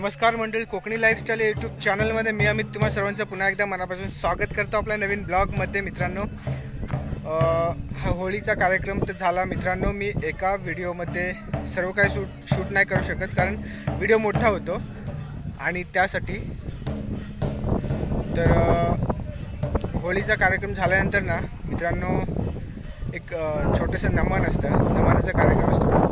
नमस्कार मंडळी Konkani lifestyle YouTube चॅनलमध्ये मी अमित तुम्हा सर्वांचं पुन्हा एकदा मनापासून स्वागत करतो आपल्या नवीन ब्लॉगमध्ये मित्रांनो हा होळीचा कार्यक्रम तर झाला. मित्रांनो मी एका व्हिडिओमध्ये सर्व काही शूट शूट नाही करू शकत कारण व्हिडिओ मोठा होतो आणि त्यासाठी तर होळीचा कार्यक्रम झाल्यानंतर ना मित्रांनो एक छोटंसं नमन असतं. नमनाचा कार्यक्रम असतो.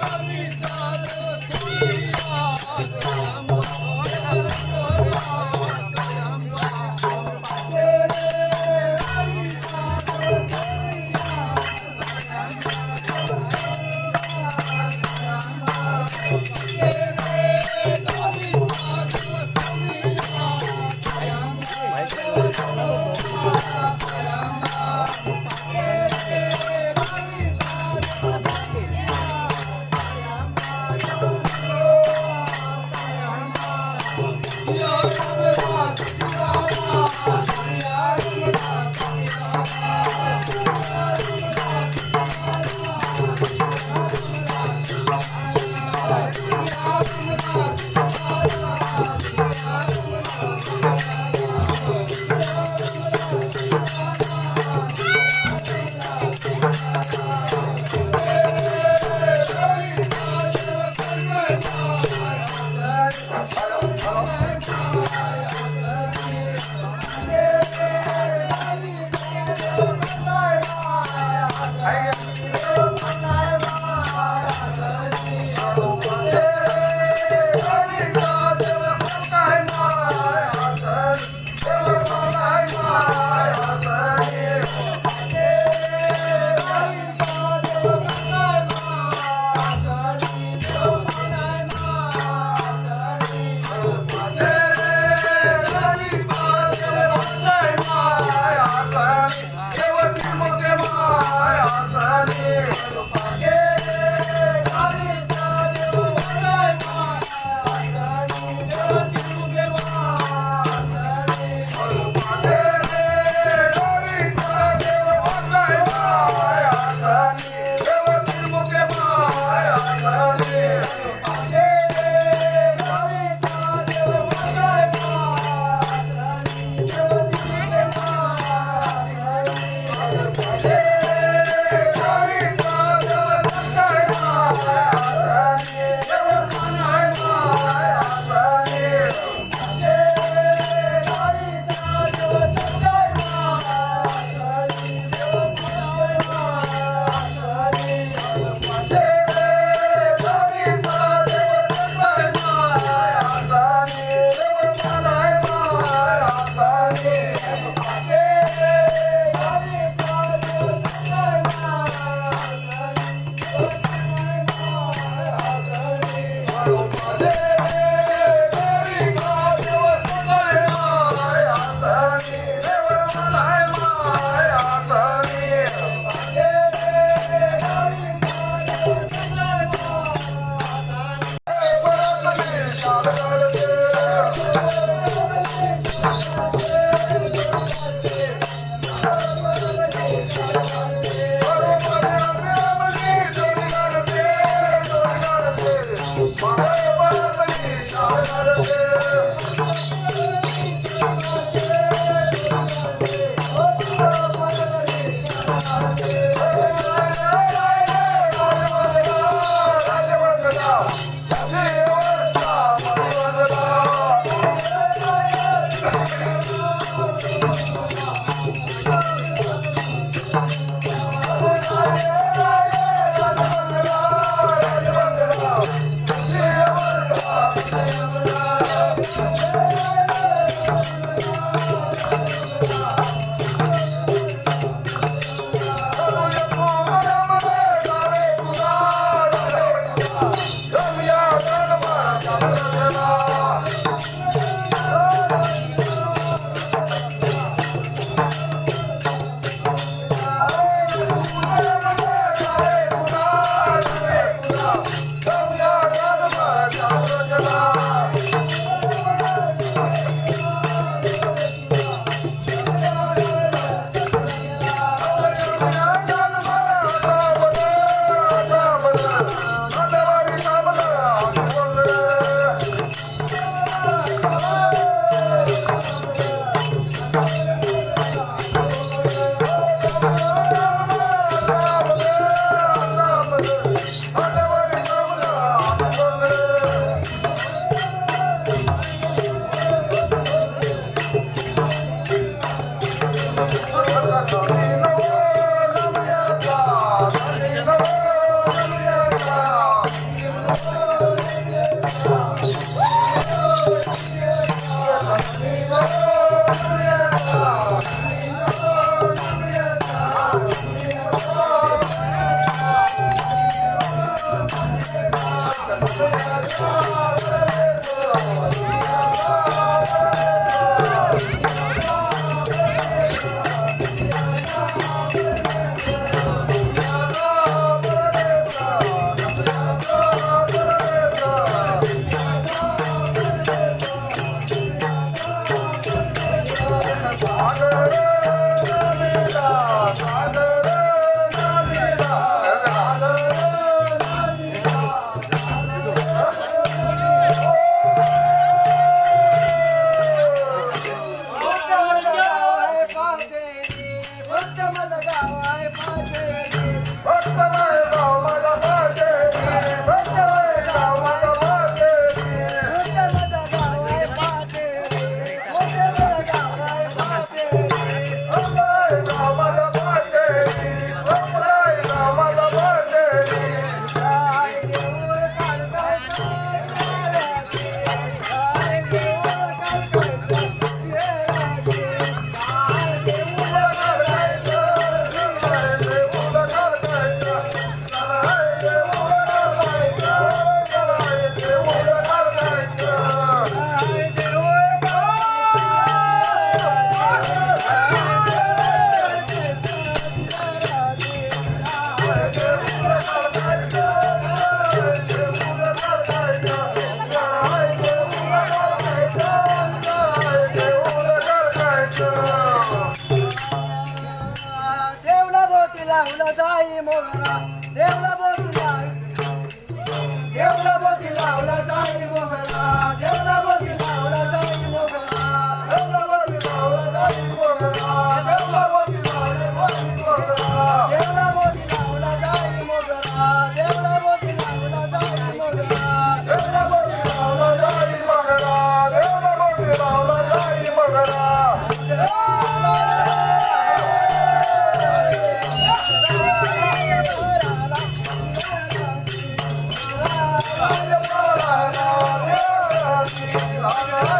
David. Tchau, tchau. Oh, राजा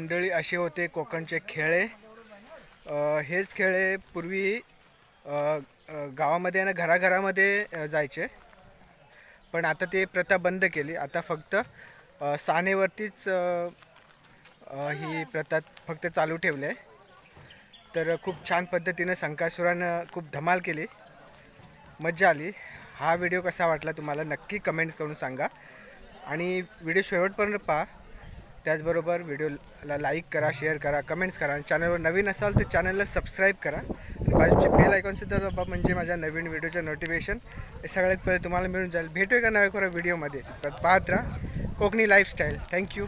मंडळी असे होते कोकणचे खेळे. हेच खेळे पूर्वी गावामध्ये आणि घराघरामध्ये जायचे. पण आता ते प्रथा बंद केली. आता फक्त सानेवरतीच ही प्रथा फक्त चालू ठेवली आहे. तर खूप छान पद्धतीनं संकासुरानं खूप धमाल केली. मज्जा आली. हा व्हिडिओ कसा वाटला तुम्हाला नक्की कमेंट करून सांगा. आणि व्हिडिओ शेवटपर्यंत पहा. त्याचबरोबर व्हिडिओला लाईक करा शेअर करा कमेंट्स करा आणि चॅनलवर नवीन असाल तर चॅनलला सबस्क्राईब करा. आणि बाजूचे बेल आयकॉनसुद्धा दाबा म्हणजे माझ्या नवीन व्हिडिओचं नोटिफिकेशन हे सगळ्यात पहिले तुम्हाला मिळून जाईल. भेटूया का नव्या खरं व्हिडिओमध्ये. तर पाहत राहा. Konkani lifestyle thank you